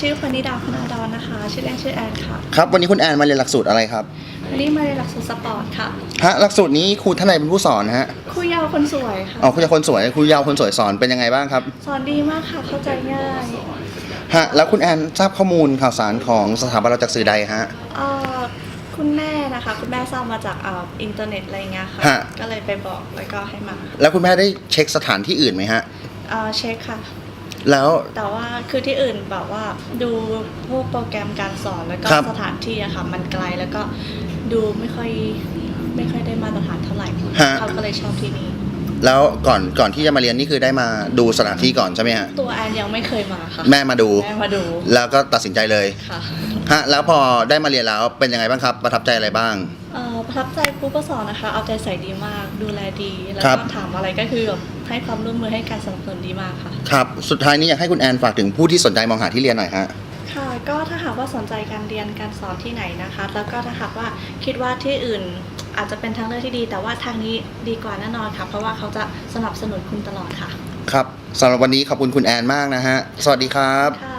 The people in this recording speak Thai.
ชื่อพนิดาพนาดอนนะคะ ชื่อเล่นชื่อแอนค่ะ ครับ วันนี้คุณแอนมาเรียนหลักสูตรอะไรครับ วันนี้มาเรียนหลักสูตรสปอร์ตค่ะฮะหลักสูตรนี้ครูท่านใดเป็นผู้สอนฮะครูเยาวคนสวยค่ะ อ๋อคุณจะคนสวยครูยาวคนสวยสอนเป็นยังไงบ้างครับ สอนดีมากค่ะเข้าใจง่ายฮะแล้วคุณแอนทราบข้อมูลข่าวสารของสถาบันเราจากสื่อใดฮะเอ่อคุณแม่นะคะคุณแม่ทราบมาจากเอ่ออินเทอร์เน็ตอะไรเงี้ยค่ะ ฮะ ก็เลยไปบอกแล้วก็ให้มาแล้วคุณแม่ได้เช็คสถานที่อื่นไหมฮะ เอ่อเช็คค่ะ แล้วแต่ว่าคือที่อื่นแบบว่าดูพวกโปรแกรมการสอนแล้วก็ครับ สถานที่อะค่ะ มันไกลแล้วก็ดูไม่ค่อยไม่ค่อยได้มาตรฐานเท่าไหร่ฮะ เขาก็เลยชอบที่นี่แล้วก่อนก่อนที่จะมาเรียนนี่คือได้มาดูสถานที่ก่อนใช่ไหมฮะตัวแอนยังไม่เคยมาค่ะแม่มาดู แม่มาดูแล้วก็ตัดสินใจเลยค่ะฮะแล้วพอได้มาเรียนแล้วเป็นยังไงบ้างครับ ประทับใจอะไรบ้าง เอ่อประทับใจครูก็สอนนะคะ เอาใจใส่ดีมากดูแลดีแล้วครัก็บ ถามอะไรก็คือแบบ ให้ความร่วมมือให้การสนับสนุนดีมากค่ะ ครับ สุดท้ายนี้อยากให้คุณแอนฝากถึงผู้ที่สนใจมองหาที่เรียนหน่อยฮะ ค่ะ ก็ถ้าหากว่าสนใจการเรียนการสอนที่ไหนนะคะ แล้วก็ถ้าหากว่าคิดว่าที่อื่นอาจจะเป็นทางเลือกที่ดี แต่ว่าทางนี้ดีกว่าแน่นอนค่ะ เพราะว่าเขาจะสนับสนุนคุณตลอดค่ะ ครับสำหรับวันนี้ขอบคุณคุณแอนมากนะฮะ สวัสดีครับ ค่ะ